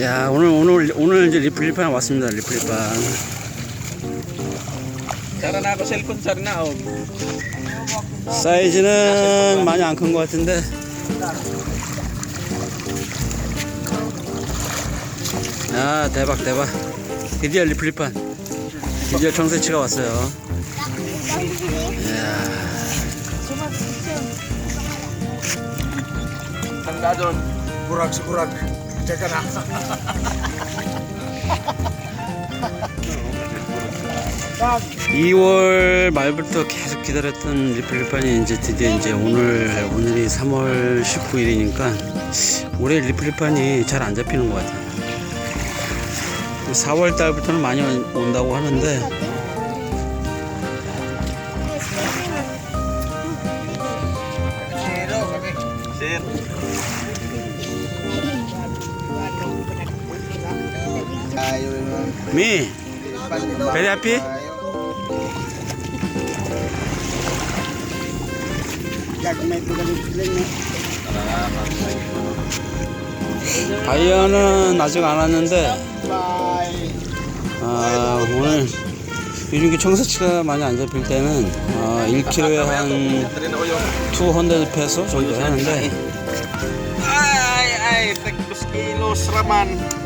야 오늘 오늘 오늘 이제 리플리판 왔습니다 리플리판 sir na. Oh. 사이즈는 많이 안 큰 것 같은데 아 대박 대박 드디어 리플리판 드디어 청새치가 왔어요 이야 Tanda doon. Burag si Pag 2월 말부터 계속 기다렸던 리플리판이 이제 드디어 이제 오늘 오늘이 3월 19일이니까 올해 리플리판이 잘 안 잡히는 것 같아요. 4월 달부터는 많이 온- 온다고 하는데 Me? Very happy? 바이어는 아직 안 왔는데 아, 오늘 요즘 청사치가 많이 안 잡힐 때는 아, 1kg에 한 200페소 정도 하는데 아이 아이 100kg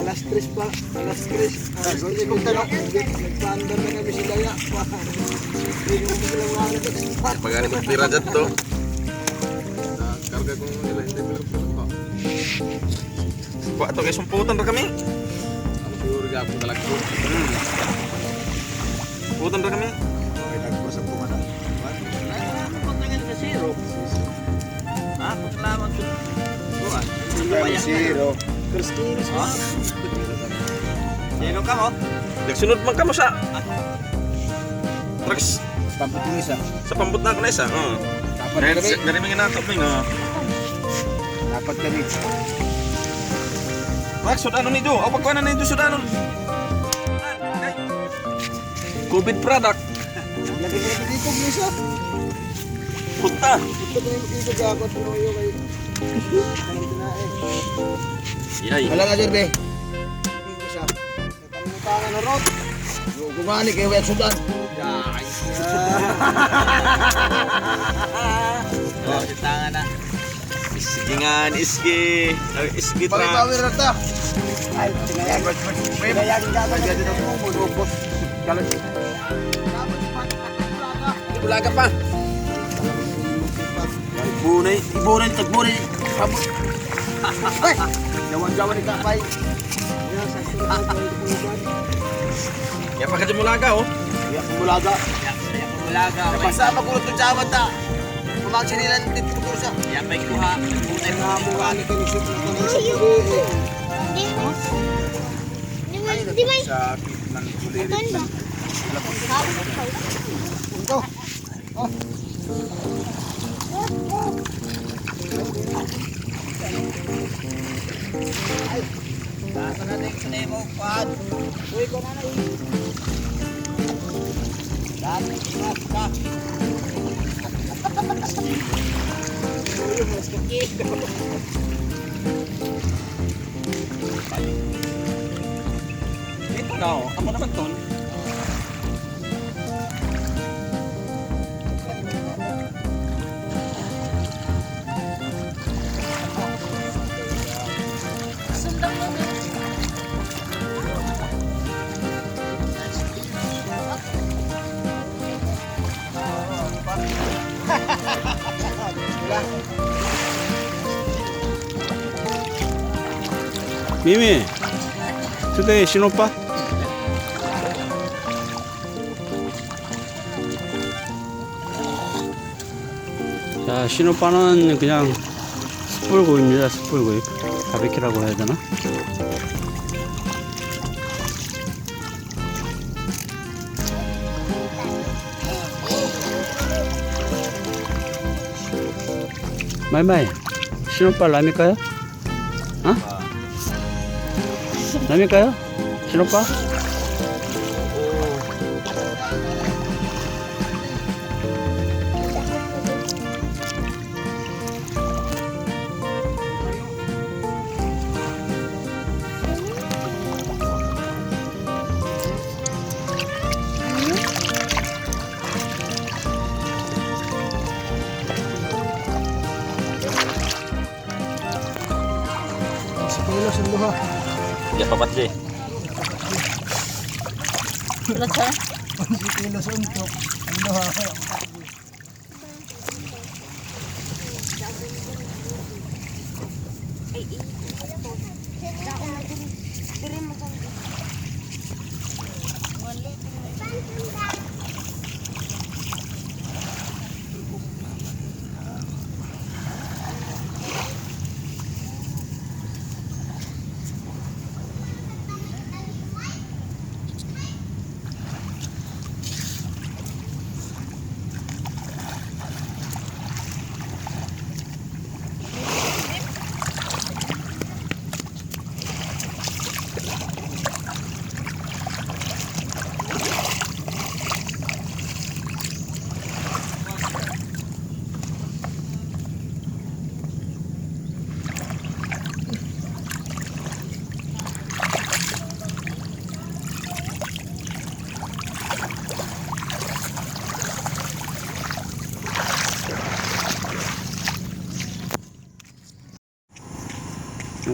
Alas 3 pa. Alas 3. Hindi kong tanong. Nagpaandar na kami si Daya. Hindi ko sila nag-spot. Pagani magtira dyan to. Karga kong nila hindi pala ko. Kuha to kay sumputan ra kami. Ang siguro gapon talaga ko. Sumputan ra kami. Zero. Sino ka mo? Nagsunod man ka mo sa... Trucks. Pambutin isa. Sa pambut na ako na isa. Oo. Oh. Dapat Dahil sa- garimingin na ito, Ming. Dapat kami. Max, sudanon ni Joe. O, pagkuhanan ni Joe, sudanon. COVID product. Lagi ko dito, Misa. Puta. Ito ko yung ikagagot mo yung kay Yay. Wala na dyan, be. Hindi siya. Pangimutangan na rot. Yung gumani kay Wet Sudan. Yay. Pangimutangan na. Sige nga, iski. Iski tra. Pagkawi na ta. Ay, tinayag. Tinayag ka ba? Tinayag ka ba? Tinayag ka ba? Tinayag ka pa. Bunay, ibunay, tagbunay. Abot. Ay! Jawan-jawan ni Kapay. Ya pakai temulaga oh. Ya temulaga. Ya temulaga. Basta magulat ko sa bata. Kumaksi nila dito ko sa. Ya pa kuha. Ay mga mukha ni kinisip ko sa puro. Di ba? Di ba? Sa pitlan kulit. Ito. Oh. Basta na ning sa mo pad. Uy ko na na. Dati ka ka. Uy, mas kakit. Ito na, oh. Ako naman, Ton. 미미, today? 자, 신오빠는 그냥 숯불구이입니다. 숯불구이. 바베큐라고 해야 되나? 말말 신오빠 라미까요? 어? 라미까요? 신오빠? Lahat ha? 11 kilos untok. Ang luha.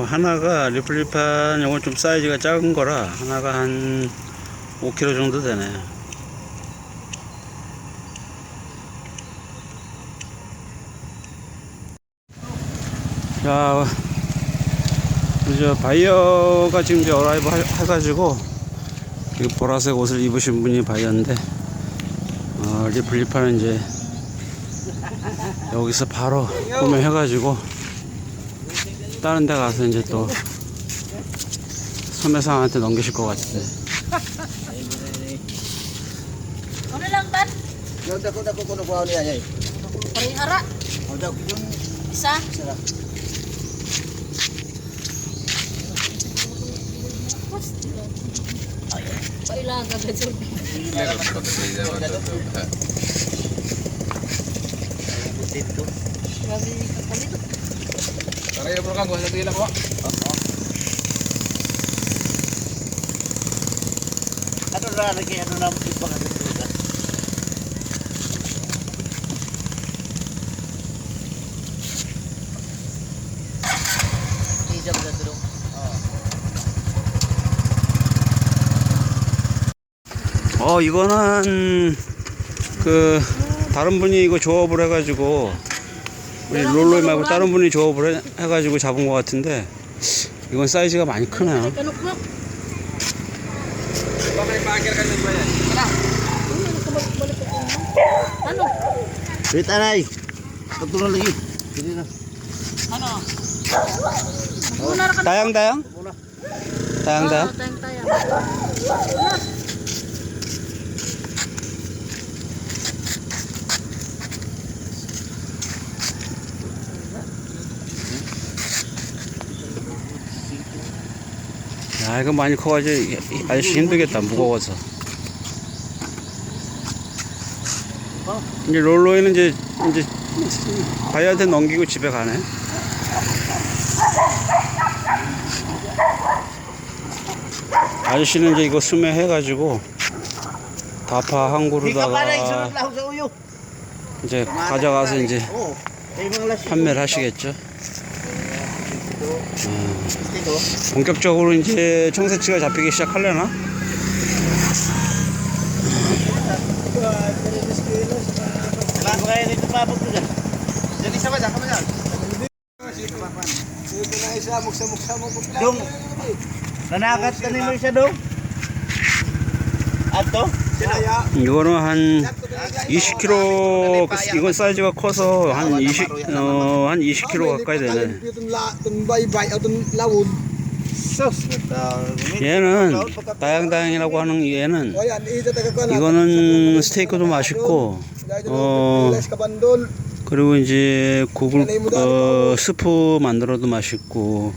이거 하나가 리플리판 이건 좀 사이즈가 작은 거라 하나가 한 5kg 정도 되네. 자, 이제 바이어가 지금 이제 어라이브 하- 해가지고 이 보라색 옷을 입으신 분이 바이어인데 어, 리플리판은 이제 여기서 바로 구매해가지고 다른 데 가서 이제 또 소매상한테 넘기실 것 같은데 Ano lang ban? Yung dako dako kuno kuha niya ay. Paring ara. Ang dako yung Isa. sarap. Pailaga dyan. Grabe ka palit. Tara bro. Ano lagi ano na ibang ano na. 어 이거는 그 다른 분이 이거 조업을 해가지고 우리 롤로이 말고 다른 분이 조업을 해, 해가지고 잡은 것 같은데 이건 사이즈가 많이 크네요 Kanok-nok. Bakit pakir kan gua ya? Ano? Wait anay. Pagtulong lagi. Dili na. Ano? Muna ra ka. 다양 다양 다양 다양 Oo, tayang tayang. 야 이거 많이 커가지고 아저씨 힘들겠다 무거워서 이제 롤로이는 이제 이제 바이한테 넘기고 집에 가네 아저씨는 이제 이거 수매 해가지고 다파 한 그루다가. 이제 가져가서 이제 lasik. 판매를 하시겠죠 본격적으로 이제 청새치가 잡히기 시작하려나? Dong, nanakat ni dong? Ato? 이거는 한 20kg 이건 사이즈가 커서 한 20, 어, 한 20kg 가까이 되네. 얘는 다양다양이라고 하는 얘는. 이거는 스테이크도 맛있고 어. 그리고 이제 구글 어 스프 만들어도 맛있고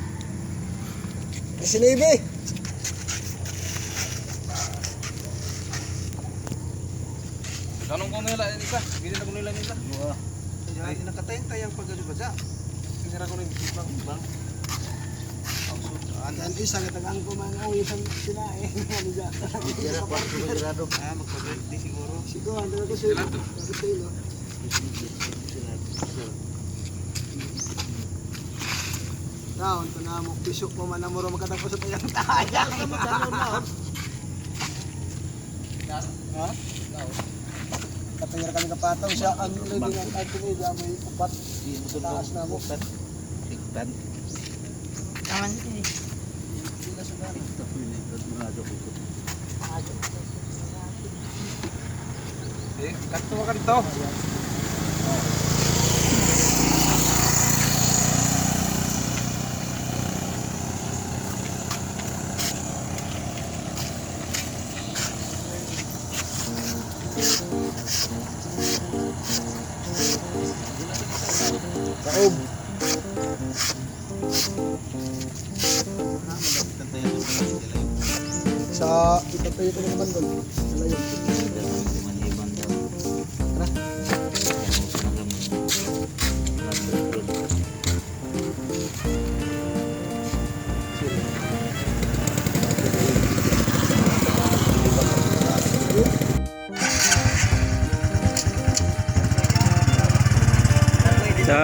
Ay, nakatayin tayo ang pagkalubaza. Ano Sinira ko rin yung bang bang. Ang isang ah, ano? tagang ko mga awi isang sila eh. Ano dyan? Sira pa ako grado. Ah, ah magpag-birthday siguro. Siguro, ang talaga sila. Bakit sa ilo? Taon ko na mo, pisok mo man amuro magkatapos sa tayang tayang. Ha? Taon? Katayar kami kapataw siya, ang ulit ng ating ida, may upat. Sa taas na mo. Tigtan. Taman eh. Sila sa galing. Eh, kanto ka dito. 자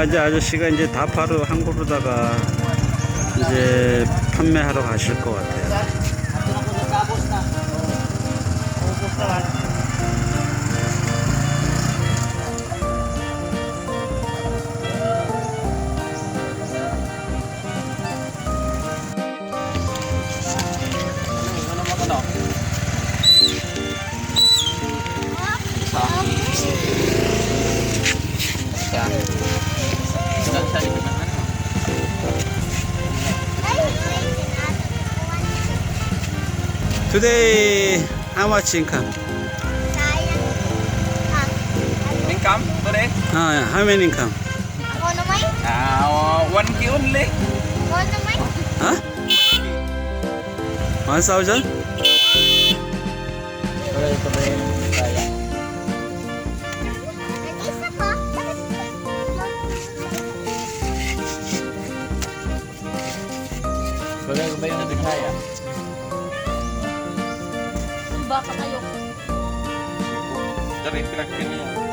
이제 아저씨가 이제 다파로 한 그루다가 이제 판매하러 가실 것 같아요. Today, how much income? Income today? Ah, yeah. how many income? Uh, one key only. One Huh? One thousand? Bagay ko ba yung nabigay ah? pa kayo. Dari pinagpin niya.